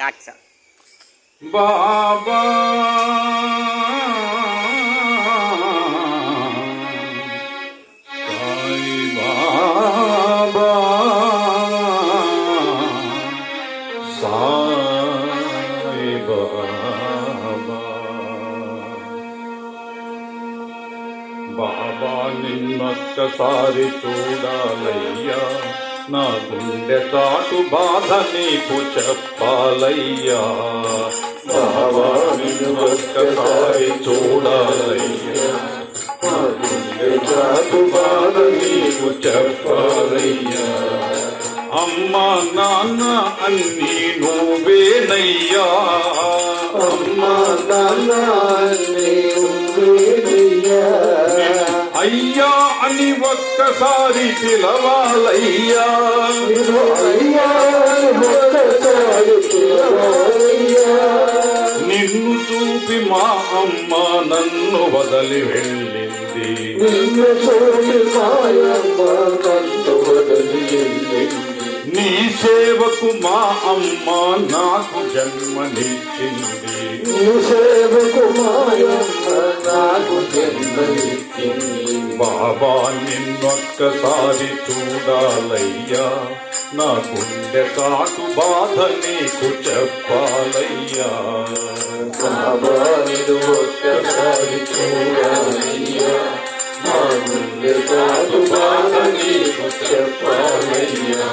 Action Baba Sai Baba Sai Baba Baba నిన్నొక్కసారి చూడాలయ్యా నా గుండె చాటు బాధ నీకు చెప్పాలయ్యా. బాబా నిన్నొక్కసారి చూడాలయ్యా. నా గుండె చాటు బాధ నీకు చెప్పాలయ్యా. అమ్మా నాన్న అన్నీ నువ్వేనయ్యా. అమ్మా నాన్న నీవయ్యా అయ్యా అని ఒక్కసారి పిలవాలయ్యా. నిన్ను చూపి మా అమ్మ నన్ను వదలి వెళ్ళింది. నీ సేవకు మా అమ్మ నాకు జన్మనిచ్చింది. నీ సేవకు మాయమ్మ నాకు జన్మనిచ్చింది. బాబా నిన్నొక్కసారి చూడాలయ్యా. నా గుండె కాటు బాధ నీకు చెప్పాలయ్యా. బాబా నిన్ను ఒక్కసారి చూడాలయ్యా. నా గుండె కాదు బాధ నీకు చెప్పాలయ్యా.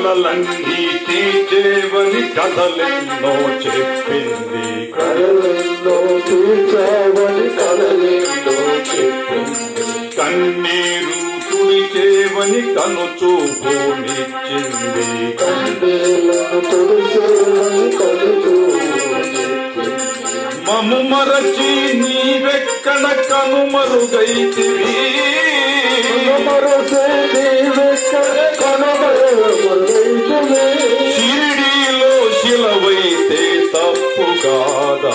కలలన్నీ తీర్చేవని కథలెన్నో చెప్పింది. కలలెన్నో చూచావని కలలెన్నో చెప్పింది. కన్నీరు తుడిచేవని కను చూపునిచ్చింది. కందేలను తుడిచేవని కలుచూ మము మరచి నీవెక్కడ కనుమరుగైతివి. షిరిడీలో శిలవైతే తప్పు కాదా?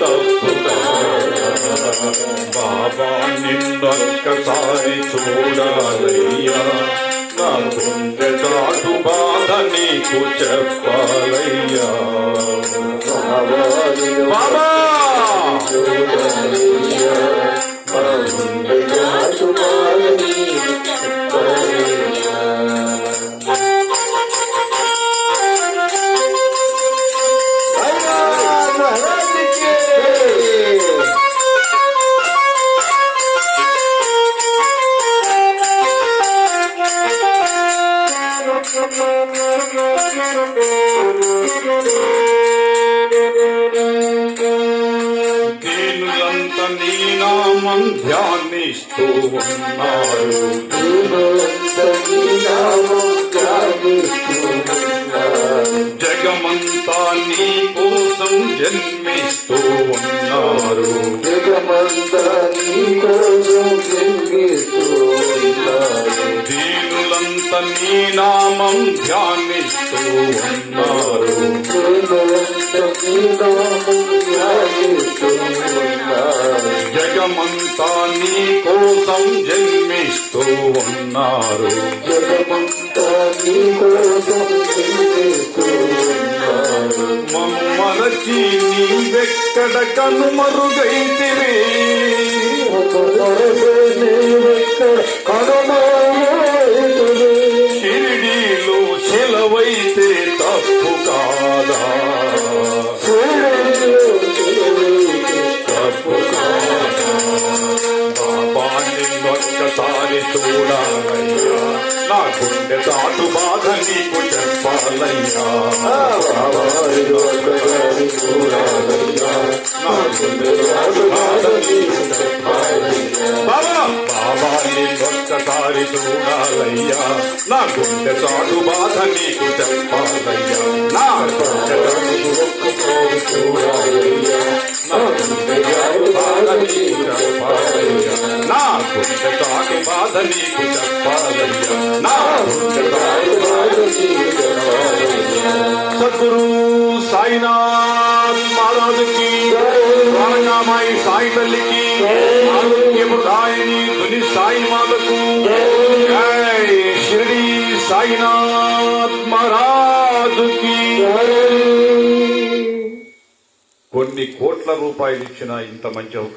తప్పు బాబా నిన్నొక్కసారి చూడాలయ్యా. నా గుండె చాటు బాధ నీకు చెప్పాలయ్యా. బాబా చూడాలయ్యా. మా नीनामं ध्यानिष्ठो जगमन्ता नीकोसं जन्मिष्ठो वन्नारो जगमन्ता नीकोसं जन्मिष्ठो दीनुलन्त नीनामं ध्यानिष्ठो वन्नारो दीनुलन्त नीनामं ध्यानिष्ठो నీ కోసం జన్మిస్తూ ఉన్నారు మమ్మలచి నీవెక్కడ కనుమరుగైతివి షిరిడీలో గుండె దాటు బాధ నీకు చెప్పాలయ్యా. నా గుండె దాటు బాధ నీకు చెప్పాలయ్యా నిన్నొక్కసారి చూడాలయ్యా. నా గుండె చాటు బాధ నీకు చెప్పాలయ్యా. నా. గుండె చాటు ఒక్కసారి చూడాలయ్యా నా గుండె చాటు బాధ నీకు చెప్పాలయ్యా నా గుండె బాధ నీకు చెప్పాలయ్యా సద్గురు సాయినాథ్ మహారాజుకి ద్వారకామాయి సాయి తల్లికి ఆరోగ్య ప్రదాయని ధుని సాయి మాతకు జై షిరిడి సాయినాథ్ మహారాజుకి. కొన్ని కోట్ల రూపాయలు ఇచ్చిన ఇంత మంచి అవకాశం